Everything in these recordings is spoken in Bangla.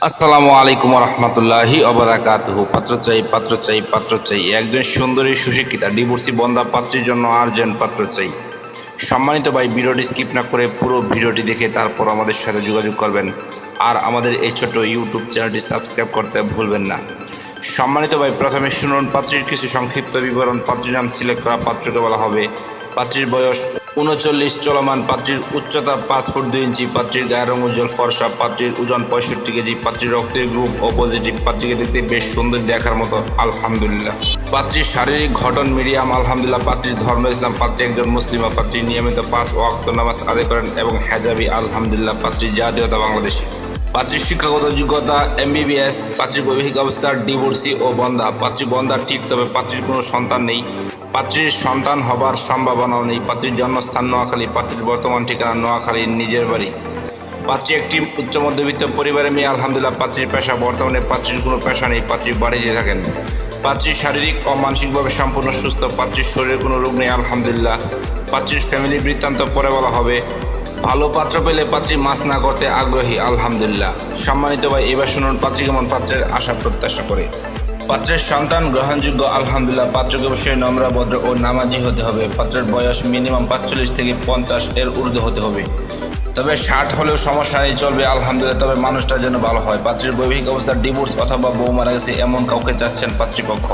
আসসালামু আলাইকুম রহমতুল্লাহি অবরাকাতহু পাত্র চাই পাত্র চাই পাত্র চাই। একজন সুন্দরী, সুশিক্ষিতা, ডিভোর্সি বন্ধা পাত্রীর জন্য আর্জেন্ট পাত্র চাই। সম্মানিত ভাই, ভিডিওটি স্কিপ না করে পুরো ভিডিওটি দেখে তারপর আমাদের সাথে যোগাযোগ করবেন। আর আমাদের এই ছোট ইউটিউব চ্যানেলটি সাবস্ক্রাইব করতে ভুলবেন না। সম্মানিত ভাই, প্রথমে শুনুন পাত্রীর কিছু সংক্ষিপ্ত বিবরণ। পাত্রীর নাম সিলেক্ট করা পাত্রকে বলা হবে। পাত্রীর বয়স উনচল্লিশ চলমান পাত্রীর উচ্চতা পাঁচ ফুট দুই ইঞ্চি, পাত্রীর গায়ের রং উজ্জ্বল, ফর্সা, পাত্রীর ওজন পঁয়ষট্টি কেজি, পাত্রীর রক্তের গ্রুপ ও পজিটিভ পাত্রীকে দেখতে বেশ সুন্দর দেখার মতো, আলহামদুলিল্লাহ। পাত্রীর শারীরিক ঘটন মিডিয়াম, আলহামদুলিল্লাহ, পাত্রীর ধর্ম ইসলাম, পাত্রী একজন মুসলিমা, পাত্রী নিয়মিত পাঁচ ওয়াক্ত নামাজ আদায় করেন এবং হেজাবি, আলহামদুলিল্লাহ পাত্রীর জাতীয়তা বাংলাদেশি। পাত্রীর শিক্ষাগত যোগ্যতা এমবিবিএস পাত্রীর বৈবাহিক অবস্থার ডিভোর্সি ও বন্ধা, পাত্রী বন্ধা ঠিক তবে পাত্রীর কোনো সন্তান নেই। পাত্রীর সন্তান হবার সম্ভাবনাও নেই। পাত্রীর জন্মস্থান নোয়াখালী। পাত্রীর বর্তমান ঠিকানা নোয়াখালীর নিজের বাড়ি। পাত্রী একটি উচ্চ মধ্যবিত্ত পরিবারের মেয়ে, আলহামদুলিল্লাহ, পাত্রীর পেশা। বর্তমানে পাত্রীর কোনো পেশা নেই, পাত্রী বাড়িতে থাকেন। পাত্রীর শারীরিক ও মানসিকভাবে সম্পূর্ণ সুস্থ, পাত্রীর শরীরে কোনো রোগ নেই, আলহামদুলিল্লাহ। পাত্রীর ফ্যামিলি বৃত্তান্ত পরে বলা হবে, ভালো পাত্র পেলে পাত্রী মাছ না করতে আগ্রহী, আলহামদুলিল্লাহ। সম্মানিত ভাই, এবার শুনুন পাত্রী কেমন পাত্রের আশা প্রত্যাশা করে। পাত্রের সন্তান গ্রহণযোগ্য, আলহামদুলিল্লাহ। পাত্রকে অবশ্যই নম্রা, ভদ্র ও নামাজি হতে হবে। পাত্রের বয়স মিনিমাম পাঁচচল্লিশ থেকে পঞ্চাশ এর ঊর্ধ্ব হতে হবে। তবে ষাট হলেও সমস্যা নেই, চলবে আলহামদুলিল্লাহ। তবে মানুষটা যেন ভালো হয়। পাত্রের বৈবাহিক অবস্থা, ডিভোর্স অথবা বউ মারা গেছে এমন কাউকে চাচ্ছেন পাত্রীপক্ষ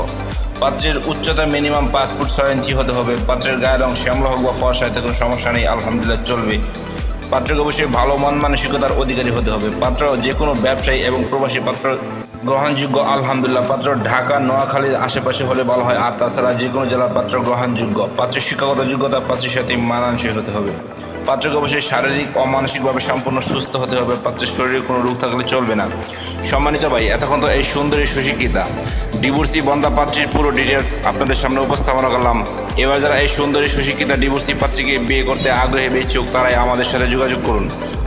পাত্রের উচ্চতা মিনিমাম পাঁচ ফুট ছয় ইঞ্চি হতে হবে। পাত্রের গায়ের রং শ্যামলা হোক বা ফর্সা, এতে কোনো সমস্যা নেই। আলহামদুলিল্লাহ, চলবে। পাত্রকে অবশ্যই ভালো মন মানসিকতার অধিকারী হতে হবে। পাত্র যে কোনো ব্যবসায়ী এবং প্রবাসী পাত্র গ্রহণযোগ্য, আলহামদুলিল্লাহ। পাত্র ঢাকা, নোয়াখালীর আশেপাশে হলে ভালো হয়। আর তাছাড়া যে কোনো জেলার পাত্র গ্রহণযোগ্য। পাত্রের শিক্ষাগত যোগ্যতা পাত্রের সাথে মানানসই হতে হবে। পাত্রকে অবশ্যই শারীরিক ও মানসিকভাবে সম্পূর্ণ সুস্থ হতে হবে, পাত্রের শরীরে কোনো রোগ থাকলে চলবে না। সম্মানিত ভাই, এতক্ষণ তো এই সুন্দরী সুশিক্ষিতা। ডিভোর্সি বন্ধা পাত্রীর পুরো ডিটেলস আপনাদের সামনে উপস্থাপনা করলাম। এবার যারা এই সুন্দরী সুশিক্ষিতা ডিভোর্সি পাত্রীকে বিয়ে করতে আগ্রহী বেচুক তারাই আমাদের সাথে যোগাযোগ করুন।